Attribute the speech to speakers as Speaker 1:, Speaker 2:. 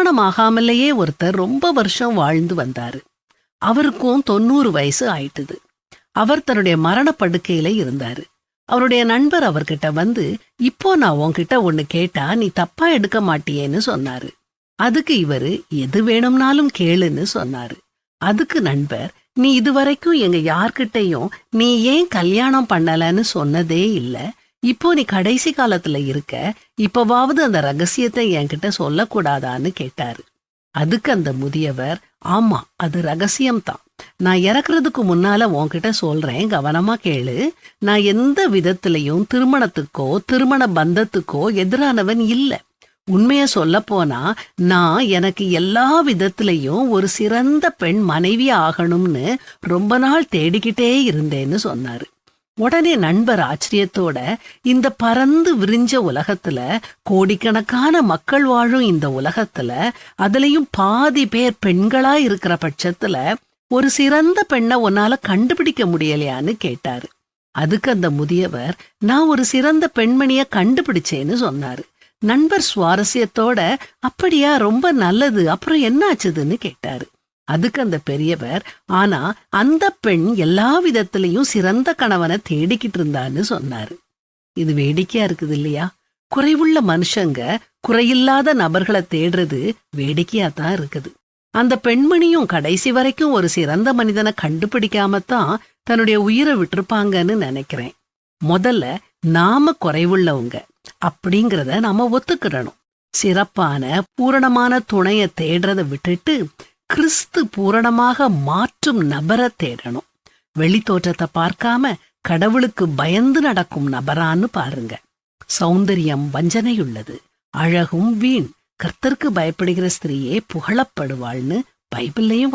Speaker 1: திருமணம் ஆகாமலேயே ஒருத்தர் ரொம்ப வருஷம் வாழ்ந்து வந்தாரு. அவருக்கும் தொண்ணூறு வயசு ஆயிட்டுது. அவர் தன்னுடைய மரணப்படுக்கையில இருந்தாரு. அவருடைய நண்பர் அவர்கிட்ட வந்து இப்போ நான் உன்கிட்ட ஒன்னு கேட்டா நீ தப்பா எடுக்க மாட்டியேன்னு சொன்னாரு. அதுக்கு இவரு எது வேணும்னாலும் கேளுன்னு சொன்னாரு. அதுக்கு நண்பர் நீ இதுவரைக்கும் எங்க யார்கிட்டயும் நீ ஏன் கல்யாணம் பண்ணலன்னு சொன்னதே இல்ல. இப்போ நீ கடைசி காலத்துல இருக்க இப்பவாவது அந்த ரகசியத்தை என்கிட்ட சொல்லக்கூடாதான்னு கேட்டாரு. அதுக்கு அந்த முதியவர் ஆமா அது ரகசியம்தான். நான் இறக்குறதுக்கு முன்னால உன்கிட்ட சொல்றேன் கவனமா கேளு. நான் எந்த விதத்திலையும் திருமணத்துக்கோ திருமண பந்தத்துக்கோ எதிரானவன் இல்லை. உண்மைய சொல்ல போனா நான் எனக்கு எல்லா விதத்திலையும் ஒரு சிறந்த பெண் மனைவி ஆகணும்னு ரொம்ப நாள் தேடிக்கிட்டே இருந்தேன்னு சொன்னாரு. உடனே நண்பர் ஆச்சரியத்தோட இந்த பறந்து விரிஞ்ச உலகத்துல கோடிக்கணக்கான மக்கள் வாழும் இந்த உலகத்துல அதுலயும் பாதி பேர் பெண்களா இருக்கிற பட்சத்துல ஒரு சிறந்த பெண்ணை உன்னால கண்டுபிடிக்க முடியலையான்னு கேட்டாரு. அதுக்கு அந்த முதியவர் நான் ஒரு சிறந்த பெண்மணிய கண்டுபிடிச்சேன்னு சொன்னாரு. நண்பர் சுவாரஸ்யத்தோட அப்படியா ரொம்ப நல்லது அப்புறம் என்ன ஆச்சுதுன்னு கேட்டாரு. அதுக்கு அந்த பெரியவர் ஆனா அந்த பெண் எல்லா விதத்திலையும் சிறந்த கணவனை தேடிக்கிட்டு இருந்தான்னு சொன்னாரு. இது வேடிக்கையா இருக்குது இல்லையா? குறைவுள்ள மனுஷங்க குறையில்லாத நபர்களை தேடுறது வேடிக்கையா தான் இருக்குது. அந்த பெண்மணியும் கடைசி வரைக்கும் ஒரு சிறந்த மனிதனை கண்டுபிடிக்காம தான் தன்னுடைய உயிரை விட்டுருப்பாங்கன்னு நினைக்கிறேன். முதல்ல நாம குறைவுள்ளவங்க அப்படிங்கிறத நாம ஒத்துக்கிடணும் சிறப்பான பூரணமான துணைய தேடுறதை விட்டுட்டு கிறிஸ்து பூரணமாக மாற்றும் நபரை தேடணும். வெளித்தோற்றத்தை பார்க்காம கடவுளுக்கு பயந்து நடக்கும் நபரான்னு பாருங்க. சௌந்தரியம் வஞ்சனையுள்ளது. அழகும் வீண். கர்த்தருக்கு பயப்படுகிற ஸ்திரீயே புகழப்படுவாள்னு பைபிள்லையும்